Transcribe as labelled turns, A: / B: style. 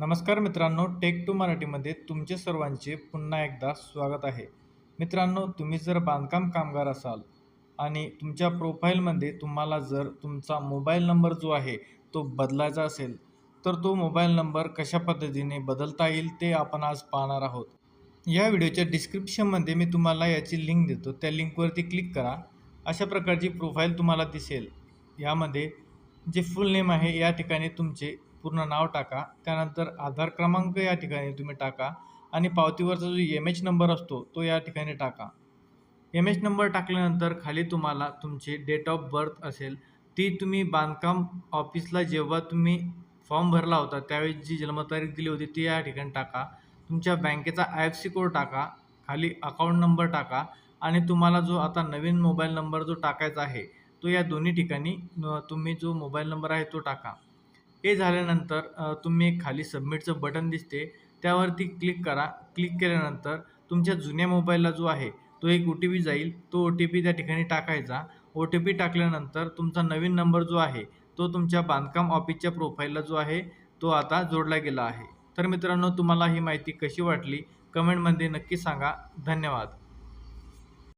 A: नमस्कार मित्रांनो take to मराठीमध्ये तुमचे सर्वांचे पुन्हा एकदा स्वागत आहे. मित्रांनो तुम्ही जर बांधकाम कामगार असाल आणि तुमच्या प्रोफाईलमध्ये तुम्हाला जर तुमचा मोबाईल नंबर जो आहे तो बदलायचा असेल तर तो मोबाईल नंबर कशा पद्धतीने बदलता येईल ते आपण आज पाहणार आहोत. या व्हिडिओच्या डिस्क्रिप्शनमध्ये मी तुम्हाला याची लिंक देतो त्या लिंकवरती क्लिक करा. अशा प्रकारची प्रोफाईल तुम्हाला दिसेल. यामध्ये जे फुल नेम आहे या ठिकाणी तुमचे पूर्ण नाव टाका. त्यानंतर आधार क्रमांक या ठिकाणी तुम्ही टाका आणि पावतीवरचा जो एम एच नंबर असतो तो या ठिकाणी टाका. एम एच नंबर टाकल्यानंतर खाली तुम्हाला तुमची डेट ऑफ बर्थ असेल. ती तुम्ही बांधकाम ऑफिसला जेव्हा तुम्ही फॉर्म भरला होता त्यावेळी जी जन्मतारीख दिली होती ती या ठिकाणी टाका. तुमच्या बँकेचा आय एफ सी कोड टाका. खाली अकाउंट नंबर टाका आणि तुम्हाला जो आता नवीन मोबाईल नंबर जो टाकायचा आहे तो या दोन्ही ठिकाणी तुम्ही जो मोबाईल नंबर आहे तो टाका. हे झाल्यानंतर तुम्ही एक खाली सबमिटचं बटन दिसते. त्यावरती क्लिक करा. क्लिक केल्यानंतर तुमच्या जुन्या मोबाईलला जो आहे तो एक ओ टी पी जाईल. तो ओ टी पी त्या ठिकाणी टाकायचा. ओ टी पी टाकल्यानंतर तुमचा नवीन नंबर जो आहे तो तुमच्या बांधकाम ऑफिसच्या प्रोफाईलला जो आहे तो आता जोडला गेला आहे. तर मित्रांनो तुम्हाला ही माहिती कशी वाटली? कमेंटमध्ये नक्की सांगा. धन्यवाद.